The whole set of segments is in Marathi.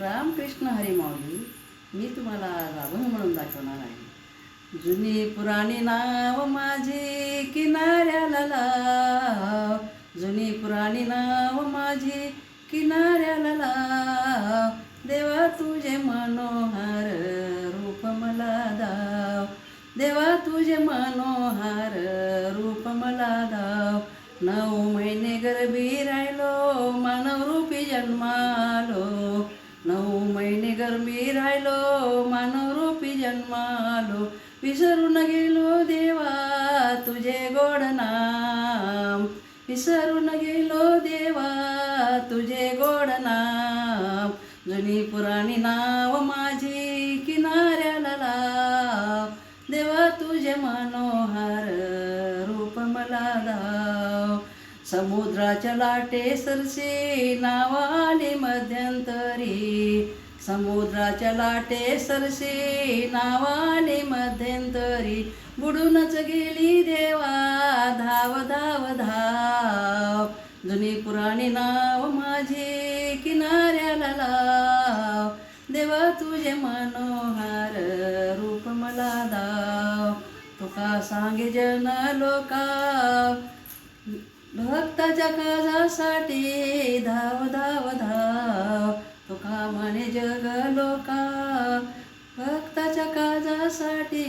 रामकृष्ण हरिमाऊली मी तुम्हाला आज अभंग म्हणून दाखवणार आहे. जुनी पुराणी नाव माझी किनाऱ्याला लाव. जुनी पुराणी नाव माझी किनाऱ्याला लाव. देवा तुझे मनोहार रूप मला दाव. देवा तुझे मनोहार रूप मला दाव. नऊ महिने गर्भी राहिलो मानव रूपी राहिलो मानव रूपी जन्मालो विसरून गेलो देवा तुझे गोड नाम. विसरून गेलो देवा तुझे गोड नाम. जुनी पुराणी नाव माझी किनाऱ्याला लाव. देवा तुझे मनोहर रूप मला दाव समुद्राच्या लाटे सरसे नावाने मध्यंतरी. समुद्राच्या लाटे सरसे नावाने मध्यंतरी. बुडूनच गेली देवा धाव धाव धाव. जुनी पुराणी नाव माझे किनाऱ्याला लाव. देवा तुझे मनोहर रूप मला दाव. तुका सांगे जन लोका भक्ताच्या काजासाठी धाव धाव धाव भक्ताच्या काजासाठी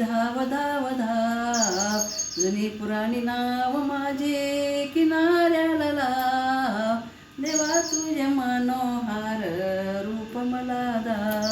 धाव धाव धाव. जुनी पुराणी नाव माझे किनाऱ्याला लाव. देवा तुझे मनोहार रूप मला दा